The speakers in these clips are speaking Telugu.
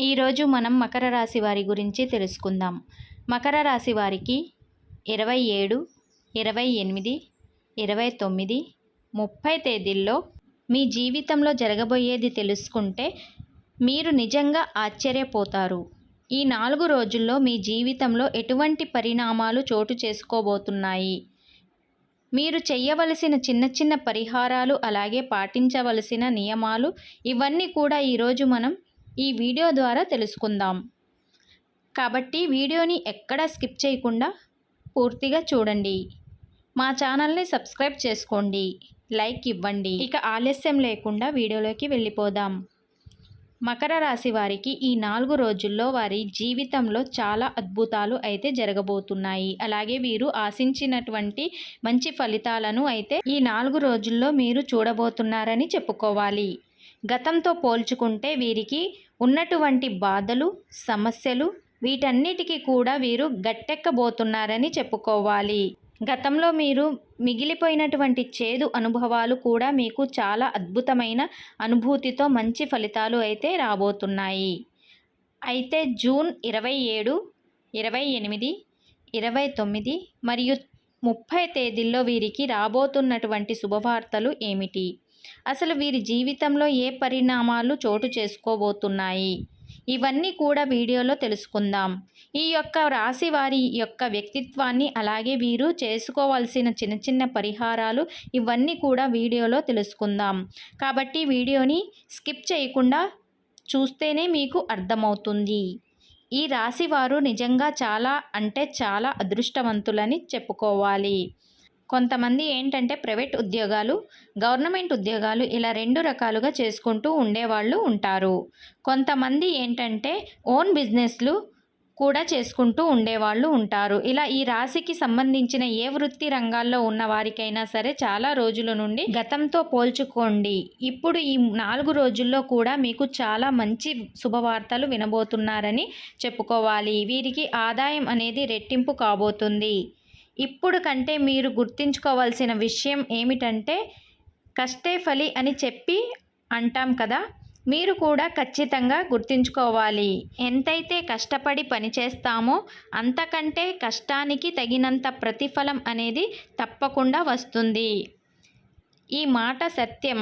ఈరోజు మనం మకర రాశి వారి గురించి తెలుసుకుందాం. మకర రాశి వారికి ఇరవై ఏడు ఇరవై ఎనిమిది ఇరవై తొమ్మిది ముప్పై తేదీల్లో మీ జీవితంలో జరగబోయేది తెలుసుకుంటే మీరు నిజంగా ఆశ్చర్యపోతారు. ఈ నాలుగు రోజుల్లో మీ జీవితంలో ఎటువంటి పరిణామాలు చోటు చేసుకోబోతున్నాయి? మీరు చేయవలసిన చిన్న చిన్న పరిహారాలు అలాగే పాటించవలసిన నియమాలు ఇవన్నీ కూడా ఈరోజు మనం ఈ వీడియో ద్వారా తెలుసుకుందాం. కాబట్టి వీడియోని ఎక్కడా స్కిప్ చేయకుండా పూర్తిగా చూడండి. మా ఛానల్ని సబ్స్క్రైబ్ చేసుకోండి. లైక్ ఇవ్వండి. ఇక ఆలస్యం లేకుండా వీడియోలోకి వెళ్ళిపోదాం. మకర రాశి వారికి ఈ నాలుగు రోజుల్లో వారి జీవితంలో చాలా అద్భుతాలు అయితే జరగబోతున్నాయి. అలాగే వీరు ఆశించినటువంటి మంచి ఫలితాలను అయితే ఈ నాలుగు రోజుల్లో మీరు చూడబోతున్నారని చెప్పుకోవాలి. గతంతో పోల్చుకుంటే వీరికి ఉన్నటువంటి బాధలు సమస్యలు వీటన్నిటికీ కూడా వీరు గట్టెక్కబోతున్నారని చెప్పుకోవాలి. గతంలో మీరు మిగిలిపోయినటువంటి చేదు అనుభవాలు కూడా మీకు చాలా అద్భుతమైన అనుభూతితో మంచి ఫలితాలు అయితే రాబోతున్నాయి. అయితే జూన్ ఇరవై ఏడు ఇరవై ఎనిమిది ఇరవై తొమ్మిది మరియు ముప్పై తేదీల్లో వీరికి రాబోతున్నటువంటి శుభవార్తలు ఏమిటి? అసలు వీరి జీవితంలో ఏ పరిణామాలు చోటు చేసుకోబోతున్నాయి? ఇవన్నీ కూడా వీడియోలో తెలుసుకుందాం. ఈ యొక్క రాశి వారి యొక్క వ్యక్తిత్వాన్ని అలాగే వీరు చేసుకోవాల్సిన చిన్న చిన్న పరిహారాలు ఇవన్నీ కూడా వీడియోలో తెలుసుకుందాం. కాబట్టి వీడియోని స్కిప్ చేయకుండా చూస్తేనే మీకు అర్థమవుతుంది. ఈ రాశి వారు నిజంగా చాలా అంటే చాలా అదృష్టవంతులని చెప్పుకోవాలి. కొంతమంది ఏంటంటే ప్రైవేట్ ఉద్యోగాలు గవర్నమెంట్ ఉద్యోగాలు ఇలా రెండు రకాలుగా చేసుకుంటూ ఉండేవాళ్ళు ఉంటారు. కొంతమంది ఏంటంటే ఓన్ బిజినెస్లు కూడా చేసుకుంటూ ఉండేవాళ్ళు ఉంటారు. ఇలా ఈ రాశికి సంబంధించిన ఏ వృత్తి రంగాల్లో ఉన్న వారికైనా సరే చాలా రోజుల నుండి గతంతో పోల్చుకోండి. ఇప్పుడు ఈ నాలుగు రోజుల్లో కూడా మీకు చాలా మంచి శుభవార్తలు వినబోతున్నారని చెప్పుకోవాలి. వీరికి ఆదాయం అనేది రెట్టింపు కాబోతుంది. ఇప్పుడు కంటే మీరు గుర్తుంచుకోవాల్సిన విషయం ఏమిటంటే కష్టే ఫలి అని చెప్పి అంటాం కదా మీరు కూడా ఖచ్చితంగా గుర్తుంచుకోవాలి. ఎంతైతే కష్టపడి పనిచేస్తామో అంతకంటే కష్టానికి తగినంత ప్రతిఫలం అనేది తప్పకుండా వస్తుంది. ఈ మాట సత్యం.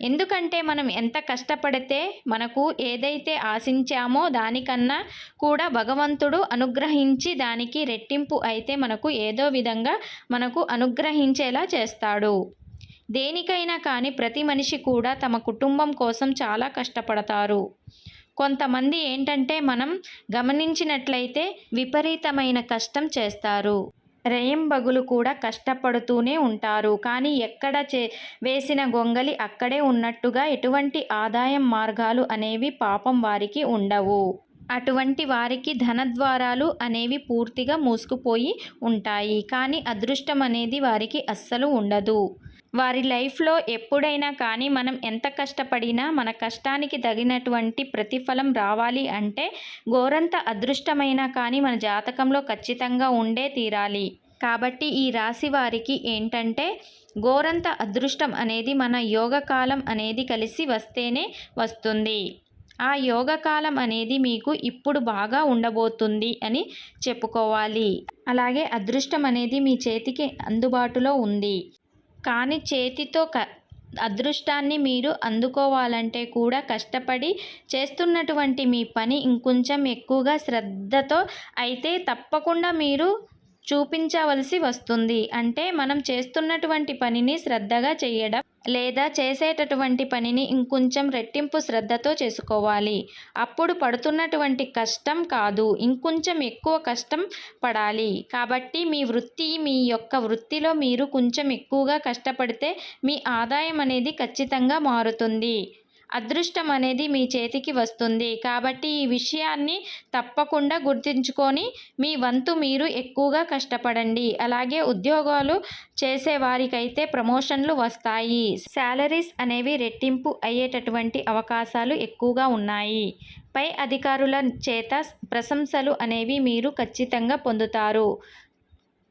ఎందుకంటే మనం ఎంత కష్టపడితే మనకు ఏదైతే ఆశించామో దానికన్నా కూడా భగవంతుడు అనుగ్రహించి దానికి రెట్టింపు అయితే మనకు ఏదో విధంగా మనకు అనుగ్రహించేలా చేస్తాడు. దేనికైనా కానీ ప్రతి మనిషి కూడా తమ కుటుంబం కోసం చాలా కష్టపడతారు. కొంతమంది ఏంటంటే మనం గమనించినట్లయితే విపరీతమైన కష్టం చేస్తారు. రేయింబగులు కూడా కష్టపడుతూనే ఉంటారు. కానీ ఎక్కడ చే వేసిన గొంగలి అక్కడే ఉన్నట్టుగా ఎటువంటి ఆదాయం మార్గాలు అనేవి పాపం వారికి ఉండవు. అటువంటి వారికి ధనద్వారాలు అనేవి పూర్తిగా మూసుకుపోయి ఉంటాయి. కానీ అదృష్టం అనేది వారికి అస్సలు ఉండదు. వారి లైఫ్లో ఎప్పుడైనా కానీ మనం ఎంత కష్టపడినా మన కష్టానికి తగినటువంటి ప్రతిఫలం రావాలి అంటే గోరంత అదృష్టమైనా కానీ మన జాతకంలో ఖచ్చితంగా ఉండే తీరాలి. కాబట్టి ఈ రాశి వారికి ఏంటంటే గోరంత అదృష్టం అనేది మన యోగకాలం అనేది కలిసి వస్తేనే వస్తుంది. ఆ యోగకాలం అనేది మీకు ఇప్పుడు బాగా ఉండబోతుంది అని చెప్పుకోవాలి. అలాగే అదృష్టం అనేది మీ చేతికి అందుబాటులో ఉంది. కానీ చేతితో క అదృష్టాన్ని మీరు అందుకోవాలంటే కూడా కష్టపడి చేస్తున్నటువంటి మీ పని ఇంకొంచెం ఎక్కువగా శ్రద్ధతో అయితే తప్పకుండా మీరు చూపించవలసి వస్తుంది. అంటే మనం చేస్తున్నటువంటి పనిని శ్రద్ధగా చేయడం లేదా చేసేటటువంటి పనిని ఇంకొంచెం రెట్టింపు శ్రద్ధతో చేసుకోవాలి. అప్పుడు పడుతున్నటువంటి కష్టం కాదు ఇంకొంచెం ఎక్కువ కష్టం పడాలి. కాబట్టి మీ వృత్తి మీ యొక్క వృత్తిలో మీరు కొంచెం ఎక్కువగా కష్టపడితే మీ ఆదాయం అనేది ఖచ్చితంగా మారుతుంది. అదృష్టం అనేది మీ చేతికి వస్తుంది. కాబట్టి ఈ విషయాన్ని తప్పకుండా గుర్తుంచుకొని మీ వంతు మీరు ఎక్కువగా కష్టపడండి. అలాగే ఉద్యోగాలు చేసే వారికైతే ప్రమోషన్లు వస్తాయి. శాలరీస్ అనేవి రెట్టింపు అయ్యేటటువంటి అవకాశాలు ఎక్కువగా ఉన్నాయి. పై అధికారుల చేత ప్రశంసలు అనేవి మీరు ఖచ్చితంగా పొందుతారు.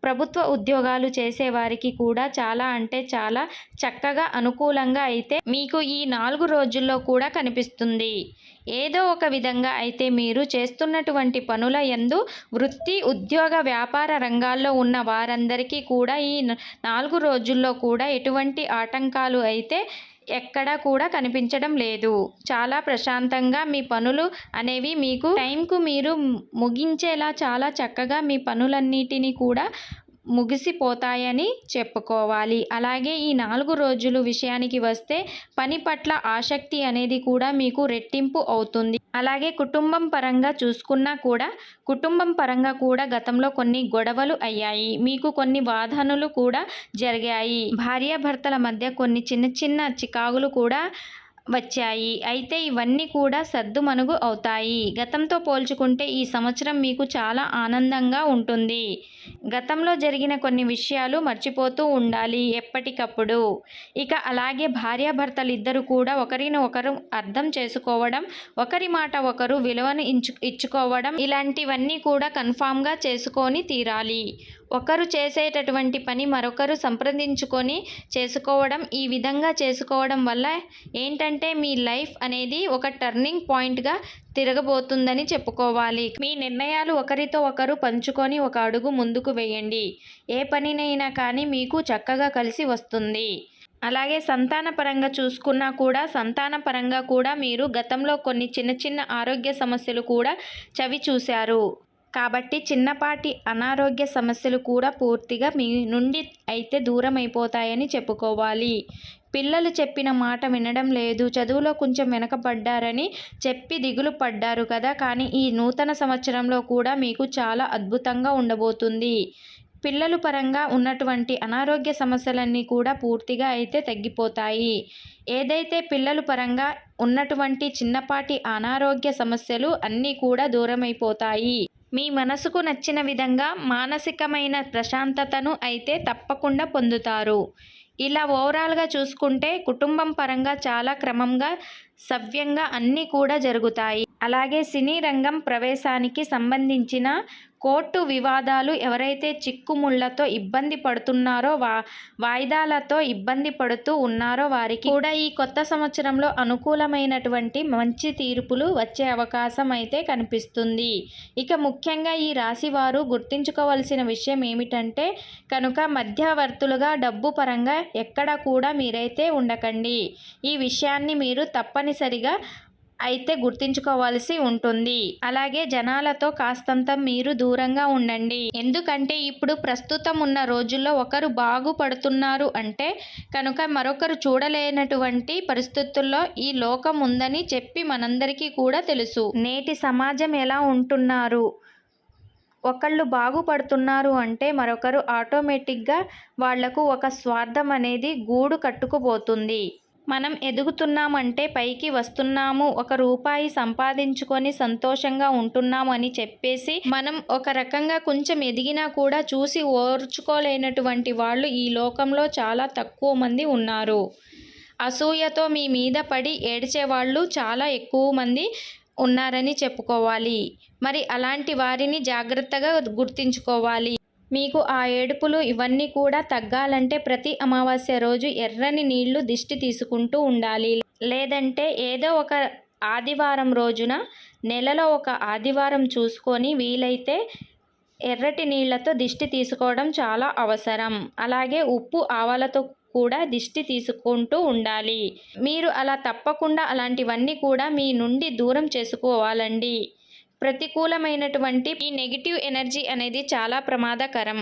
ప్రభుత్వ ఉద్యోగాలు చేసేవారికి కూడా చాలా అంటే చాలా చక్కగా అనుకూలంగా అయితే మీకు ఈ నాలుగు రోజుల్లో కూడా కనిపిస్తుంది. ఏదో ఒక విధంగా అయితే మీరు చేస్తున్నటువంటి పనుల యందు వృత్తి ఉద్యోగ వ్యాపార రంగాల్లో ఉన్న వారందరికీ కూడా ఈ నాలుగు రోజుల్లో కూడా ఎటువంటి ఆటంకాలు అయితే ఎక్కడా కూడా కనిపించడం లేదు. చాలా ప్రశాంతంగా మీ పనులు అనేవి మీకు టైంకు మీరు ముగించేలా చాలా చక్కగా మీ పనులన్నిటినీ కూడా ముగిసిపోతాయని చెప్పుకోవాలి. అలాగే ఈ నాలుగు రోజులు విషయానికి వస్తే పని పట్ల ఆసక్తి అనేది కూడా మీకు రెట్టింపు అవుతుంది. అలాగే కుటుంబం పరంగా చూసుకున్నా కూడా కుటుంబం పరంగా కూడా గతంలో కొన్ని గొడవలు అయ్యాయి. మీకు కొన్ని వాదనలు కూడా జరిగాయి. భార్యాభర్తల మధ్య కొన్ని చిన్న చిన్న చికాకులు కూడా వచ్చాయి. అయితే ఇవన్నీ కూడా సర్దుమనుగు అవుతాయి. గతంతో పోల్చుకుంటే ఈ సంవత్సరం మీకు చాలా ఆనందంగా ఉంటుంది. గతంలో జరిగిన కొన్ని విషయాలు మర్చిపోతూ ఉండాలి ఎప్పటికప్పుడు. ఇక అలాగే భార్యాభర్తలు ఇద్దరు కూడా ఒకరిని ఒకరు అర్థం చేసుకోవడం ఒకరి మాట ఒకరు విలువను ఇచ్చుకోవడం ఇలాంటివన్నీ కూడా కన్ఫామ్గా చేసుకొని తీరాలి. ఒకరు చేసేటటువంటి పని మరొకరు సంప్రదించుకొని చేసుకోవడం ఈ విధంగా చేసుకోవడం వల్ల ఏంటంటే మీ లైఫ్ అనేది ఒక టర్నింగ్ పాయింట్గా తిరగబోతుందని చెప్పుకోవాలి. మీ నిర్ణయాలు ఒకరితో ఒకరు పంచుకొని ఒక అడుగు ముందుకు వేయండి. ఏ పనినైనా కానీ మీకు చక్కగా కలిసి వస్తుంది. అలాగే సంతాన పరంగా చూసుకున్నా కూడా సంతాన పరంగా కూడా మీరు గతంలో కొన్ని చిన్న చిన్న ఆరోగ్య సమస్యలు కూడా చవి చూశారు కాబట్టి చిన్నపాటి అనారోగ్య సమస్యలు కూడా పూర్తిగా మీ నుండి అయితే దూరం అయిపోతాయని చెప్పుకోవాలి. పిల్లలు చెప్పిన మాట వినడం లేదు. చదువులో కొంచెం వెనకబడ్డారని చెప్పి దిగులు పడ్డారు కదా. కానీ ఈ నూతన సంవత్సరంలో కూడా మీకు చాలా అద్భుతంగా ఉండబోతుంది. పిల్లలు పరంగా ఉన్నటువంటి అనారోగ్య సమస్యలన్నీ కూడా పూర్తిగా అయితే తగ్గిపోతాయి. ఏదైతే పిల్లలు పరంగా ఉన్నటువంటి చిన్నపాటి అనారోగ్య సమస్యలు అన్నీ కూడా దూరమైపోతాయి. మీ మనసుకు నచ్చిన విధంగా మానసికమైన ప్రశాంతతను అయితే తప్పకుండా పొందుతారు. ఇలా ఓవరాల్గా చూసుకుంటే కుటుంబం పరంగా చాలా క్రమంగా సవ్యంగా అన్నీ కూడా జరుగుతాయి. అలాగే సినీ రంగం ప్రవేశానికి సంబంధించిన కోర్టు వివాదాలు ఎవరైతే చిక్కుముళ్ళతో ఇబ్బంది పడుతున్నారో వా వాయిదాలతో ఇబ్బంది పడుతూ ఉన్నారో వారికి కూడా ఈ కొత్త సంవత్సరంలో అనుకూలమైనటువంటి మంచి తీర్పులు వచ్చే అవకాశం అయితే కనిపిస్తుంది. ఇక ముఖ్యంగా ఈ రాశి వారు గుర్తుంచుకోవాల్సిన విషయం ఏమిటంటే కనుక మధ్యవర్తులుగా డబ్బు పరంగా ఎక్కడ కూడా మీరైతే ఉండకండి. ఈ విషయాన్ని మీరు తప్పని తప్పనిసరిగా అయితే గుర్తుంచుకోవాల్సి ఉంటుంది. అలాగే జనాలతో కాస్తంత మీరు దూరంగా ఉండండి. ఎందుకంటే ఇప్పుడు ప్రస్తుతం ఉన్న రోజుల్లో ఒకరు బాగుపడుతున్నారు అంటే కనుక మరొకరు చూడలేనటువంటి పరిస్థితుల్లో ఈ లోకం ఉందని చెప్పి మనందరికీ కూడా తెలుసు. నేటి సమాజం ఎలా ఉంటున్నారు? ఒకళ్ళు బాగుపడుతున్నారు అంటే మరొకరు ఆటోమేటిక్గా వాళ్ళకు ఒక స్వార్థం అనేది గూడు కట్టుకుపోతుంది. మనం ఎదుగుతున్నామంటే పైకి వస్తున్నాము ఒక రూపాయి సంపాదించుకొని సంతోషంగా ఉంటున్నాము అని చెప్పేసి మనం ఒక రకంగా కొంచెం ఎదిగినా కూడా చూసి ఓర్చుకోలేనటువంటి వాళ్ళు ఈ లోకంలో చాలా తక్కువ మంది ఉన్నారు. అసూయతో మీ మీద పడి ఏడ్చే వాళ్ళు చాలా ఎక్కువ మంది ఉన్నారని చెప్పుకోవాలి. మరి అలాంటి వారిని జాగ్రత్తగా గుర్తించుకోవాలి. మీకు ఆ ఏడుపులు ఇవన్నీ కూడా తగ్గాలంటే ప్రతి అమావాస్య రోజు ఎర్రని నీళ్ళు దిష్టి తీసుకుంటూ ఉండాలి. లేదంటే ఏదో ఒక ఆదివారం రోజున నెలలో ఒక ఆదివారం చూసుకొని వీలైతే ఎర్రటి నీళ్ళతో దిష్టి తీసుకోవడం చాలా అవసరం. అలాగే ఉప్పు ఆవాలతో కూడా దిష్టి తీసుకుంటూ ఉండాలి. మీరు అలా తప్పకుండా అలాంటివన్నీ కూడా మీ నుండి దూరం చేసుకోవాలండి. ప్రతికూలమైనటువంటి ఈ నెగిటివ్ ఎనర్జీ అనేది చాలా ప్రమాదకరం.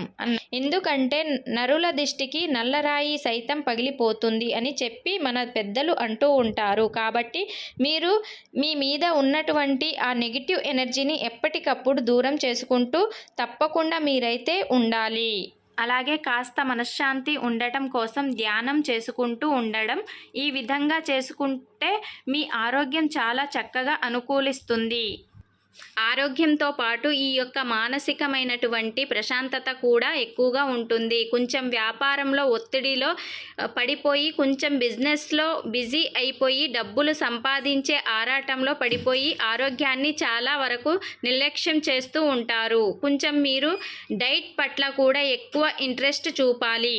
ఎందుకంటే నరుల దిష్టికి నల్లరాయి సైతం పగిలిపోతుంది అని చెప్పి మన పెద్దలు అంటూ ఉంటారు. కాబట్టి మీరు మీ మీద ఉన్నటువంటి ఆ నెగిటివ్ ఎనర్జీని ఎప్పటికప్పుడు దూరం చేసుకుంటూ తప్పకుండా మీరైతే ఉండాలి. అలాగే కాస్త మనశ్శాంతి ఉండటం కోసం ధ్యానం చేసుకుంటూ ఉండడం ఈ విధంగా చేసుకుంటే మీ ఆరోగ్యం చాలా చక్కగా అనుకూలిస్తుంది. ఆరోగ్యంతో పాటు ఈ యొక్క మానసికమైనటువంటి ప్రశాంతత కూడా ఎక్కువగా ఉంటుంది. కొంచెం వ్యాపారంలో ఒత్తిడిలో పడిపోయి కొంచెం బిజినెస్లో బిజీ అయిపోయి డబ్బులు సంపాదించే ఆరాటంలో పడిపోయి ఆరోగ్యాన్ని చాలా వరకు నిర్లక్ష్యం చేస్తూ ఉంటారు. కొంచెం మీరు డైట్ పట్ల కూడా ఎక్కువ ఇంట్రెస్ట్ చూపాలి.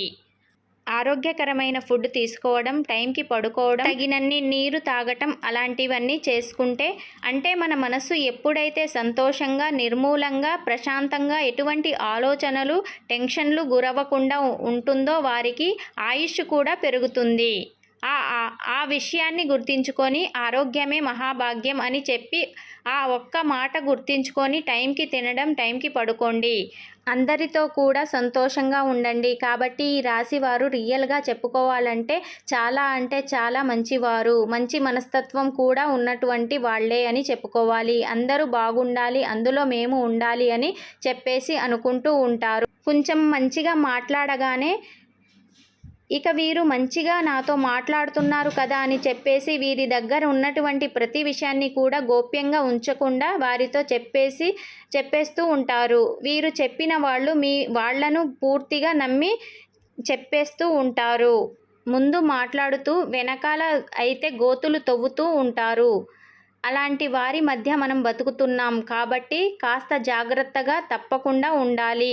ఆరోగ్యకరమైన ఫుడ్ తీసుకోవడం టైంకి పడుకోవడం తగినన్ని నీరు తాగటం అలాంటివన్నీ చేసుకుంటే అంటే మన మనసు ఎప్పుడైతే సంతోషంగా నిర్మూలంగా ప్రశాంతంగా ఎటువంటి ఆలోచనలు టెన్షన్లు గురవ్వకుండా ఉంటుందో వారికి ఆయుష్ కూడా పెరుగుతుంది. ఆ విషయాన్ని గుర్తించుకొని ఆరోగ్యమే మహాభాగ్యం అని చెప్పి ఆ ఒక్క మాట గుర్తించుకొని టైంకి తినడం టైంకి పడుకోండి. అందరితో కూడా సంతోషంగా ఉండండి. కాబట్టి ఈ రాశి వారు రియల్గా చెప్పుకోవాలంటే చాలా అంటే చాలా మంచివారు. మంచి మనస్తత్వం కూడా ఉన్నటువంటి వాళ్ళే అని చెప్పుకోవాలి. అందరూ బాగుండాలి అందులో మేము ఉండాలి అని చెప్పేసి అనుకుంటూ ఉంటారు. కొంచెం మంచిగా మాట్లాడగానే ఇక వీరు మంచిగా నాతో మాట్లాడుతున్నారు కదా అని చెప్పేసి వీరి దగ్గర ఉన్నటువంటి ప్రతి విషయాన్ని కూడా గోప్యంగా ఉంచకుండా వారితో చెప్పేసి చెప్పేస్తూ ఉంటారు. వీరు చెప్పిన వాళ్ళు మీ వాళ్ళను పూర్తిగా నమ్మి చెప్పేస్తూ ఉంటారు. ముందు మాట్లాడుతూ వెనకాల అయితే గోతులు తవ్వుతూ ఉంటారు. అలాంటి వారి మధ్య మనం బతుకుతున్నాం కాబట్టి కాస్త జాగ్రత్తగా తప్పకుండా ఉండాలి.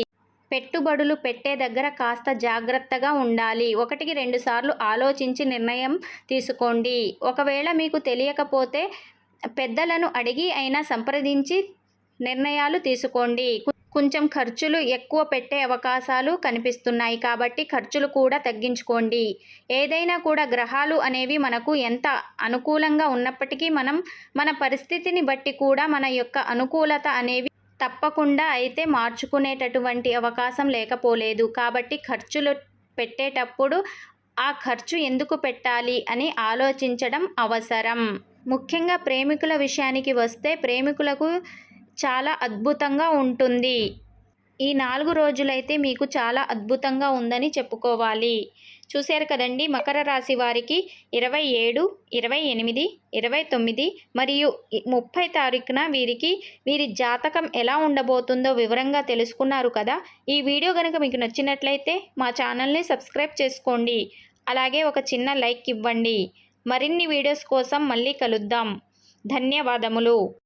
పెట్టుబడులు పెట్టే దగ్గర కాస్త జాగ్రత్తగా ఉండాలి. ఒకటికి రెండు సార్లు ఆలోచించి నిర్ణయం తీసుకోండి. ఒకవేళ మీకు తెలియకపోతే పెద్దలను అడిగి అయినా సంప్రదించి నిర్ణయాలు తీసుకోండి. కొంచెం ఖర్చులు ఎక్కువ పెట్టే అవకాశాలు కనిపిస్తున్నాయి కాబట్టి ఖర్చులు కూడా తగ్గించుకోండి. ఏదైనా కూడా గ్రహాలు అనేవి మనకు ఎంత అనుకూలంగా ఉన్నప్పటికీ మనం మన పరిస్థితిని బట్టి కూడా మన యొక్క అనుకూలత అనేవి తప్పకుండా అయితే మార్చుకునేటటువంటి అవకాశం లేకపోలేదు. కాబట్టి ఖర్చులు పెట్టేటప్పుడు ఆ ఖర్చు ఎందుకు పెట్టాలి అని ఆలోచించడం అవసరం. ముఖ్యంగా ప్రేమికుల విషయానికి వస్తే ప్రేమికులకు చాలా అద్భుతంగా ఉంటుంది. ఈ నాలుగు రోజులైతే మీకు చాలా అద్భుతంగా ఉందని చెప్పుకోవాలి. చూశారు కదండి మకర రాశి వారికి ఇరవై ఏడు ఇరవై ఎనిమిది ఇరవై తొమ్మిది మరియు ముప్పై తారీఖున వీరికి వీరి జాతకం ఎలా ఉండబోతుందో వివరంగా తెలుసుకున్నారు కదా. ఈ వీడియో కనుక మీకు నచ్చినట్లయితే మా ఛానల్ని సబ్స్క్రైబ్ చేసుకోండి. అలాగే ఒక చిన్న లైక్ ఇవ్వండి. మరిన్ని వీడియోస్ కోసం మళ్ళీ కలుద్దాం. ధన్యవాదములు.